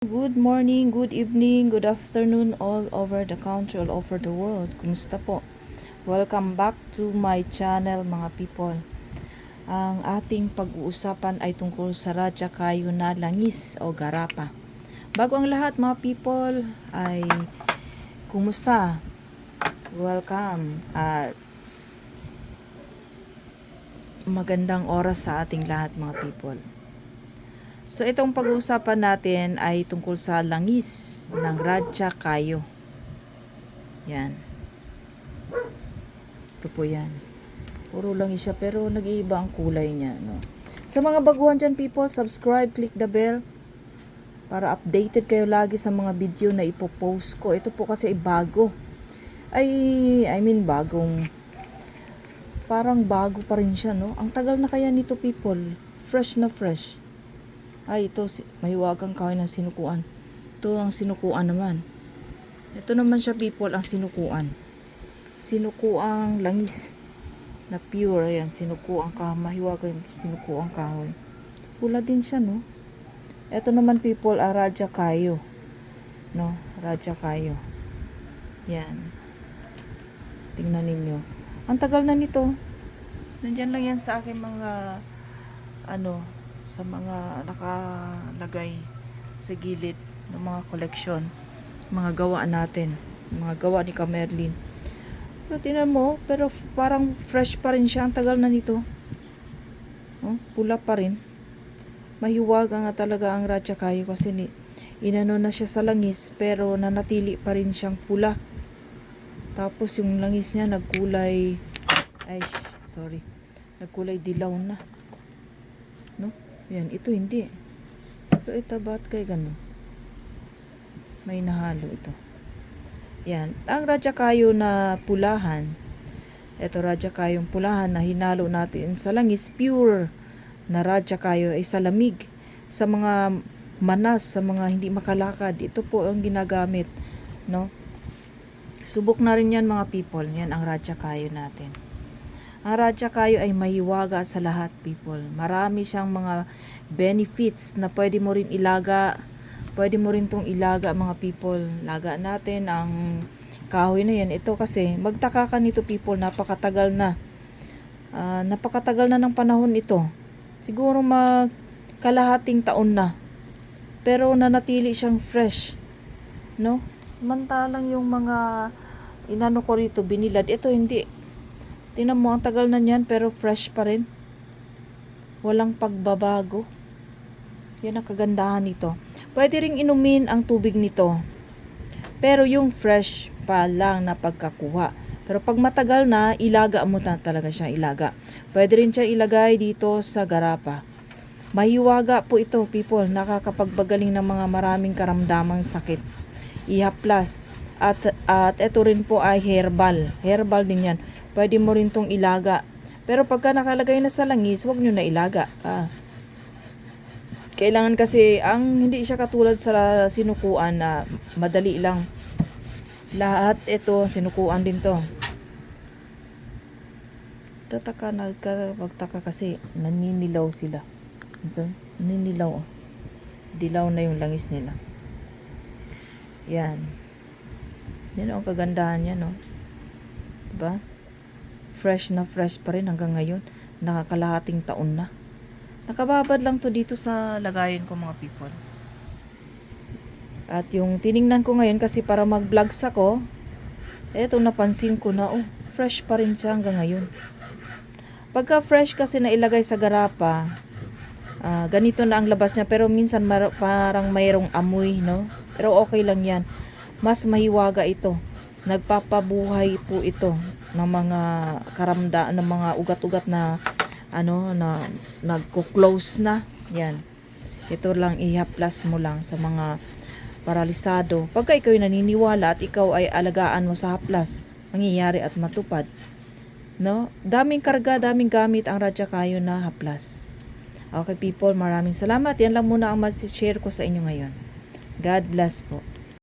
Good morning, good evening, good afternoon all over the country, all over the world. Kumusta po? Welcome back to my channel mga people. Ang ating pag-uusapan ay tungkol sa Radya Kayo na Langis o Garapa. Bago ang lahat mga people ay kumusta? Welcome at magandang oras sa ating lahat mga people. So itong pag-uusapan natin ay tungkol sa langis ng Radya Kayo. Yan. Ito po yan. Puro langis siya pero nag-iiba ang kulay niya. No? Sa mga baguhan dyan people, subscribe, click the bell para updated kayo lagi sa mga video na ipopost ko. Ito po kasi ay bago. Ay, I mean bagong parang bago pa rin siya, no? Ang tagal na kaya nito people. Fresh na fresh. Ay, ito, mahiwagang kahoy ng sinukuan. Ito ang sinukuan naman. Ito naman siya, people, ang sinukuan. Sinukuang langis na pure. Ayan, sinukuang kahoy. Mahiwagang sinukuang kahoy. Pula din siya, no? Ito naman, people, ah, Raja Kayo. No? Raja Kayo. Yan. Tingnan ninyo. Ang tagal na nito. Nandyan lang yan sa aking mga ano, sa mga nakalagay sa gilid ng mga koleksyon, mga gawa natin, mga gawa ni Kamerlin. Pero tinan mo, pero parang fresh pa rin siya. Ang tagal na nito. Oh, pula pa rin. Mahiwaga nga talaga ang Radya Kayo kasi ni, inano na siya sa langis pero nanatili pa rin siyang pula. Tapos yung langis niya nagkulay, ay, sorry, nagkulay dilaw na. Yan, ito hindi. Ito, ito, ba't kay ganun? May nahalo ito. Yan. Ang Radya Kayo na pulahan, ito Radya Kayong pulahan na hinalo natin sa langis, pure na Radya Kayo ay sa lamig. Sa mga manas, sa mga hindi makalakad, ito po ang ginagamit. No? Subok na rin yan mga people. Yan ang Radya Kayo natin. Ang Radya Kayo ay mahiwaga sa lahat, people. Marami siyang mga benefits na pwede mo rin ilaga. Pwede mo rin tong ilaga, mga people. Laga natin ang kahoy na yan. Ito kasi, magtaka ka nito, people. Napakatagal na. Ah, napakatagal na ng panahon ito. Siguro mag kalahating taon na. Pero nanatili siyang fresh. No? Samantalang yung mga inano ko rito, binilad. Ito hindi. Tingnan mo, ang tagal na niyan pero fresh pa rin. Walang pagbabago. Yan ang kagandahan nito. Pwede ring inumin ang tubig nito. Pero yung fresh pa lang na pagkakuha. Pero pag matagal na, ilaga mo na talaga siya ilaga. Pwede rin siya ilagay dito sa garapa. Mahiwaga po ito, people. Nakakapagbagaling ng mga maraming karamdamang sakit. Ihaplas. At, at ito rin po ay herbal. Herbal din yan. Pwede mo rin tong ilaga. Pero pagka nakalagay na sa langis, wag nyo na ilaga. Ah. Kailangan kasi, ang hindi siya katulad sa sinukuan na madali lang. Lahat ito, sinukuan din to. Tataka, nagkapagtaka kasi, naninilaw sila. Ito, naninilaw. Dilaw na yung langis nila. Yan. Yan ang kagandahan niya, no? Diba? Fresh na fresh pa rin hanggang ngayon. Nakakalahating taon na. Nakababad lang to dito sa lagayan ko mga people. At yung tiningnan ko ngayon kasi para mag-vlogs ako, eto napansin ko na, oh, fresh pa rin siya hanggang ngayon. Pagka fresh kasi na ilagay sa garapa, ah, ganito na ang labas niya pero minsan mar- parang mayroong amoy, no? Pero okay lang yan. Mas mahiwaga ito. Nagpapabuhay po ito ng mga karamda, ng mga ugat-ugat na ano na nagko-close na. Yan. Ito lang ihaplas mo lang sa mga paralisado. Pagka ikaw ay naniniwala at ikaw ay alagaan mo sa haplas, mangyayari at matupad. No? Daming karga, daming gamit ang Radya Kayo na haplas. Okay people, maraming salamat. Yan lang muna ang mas-share ko sa inyo ngayon. God bless po.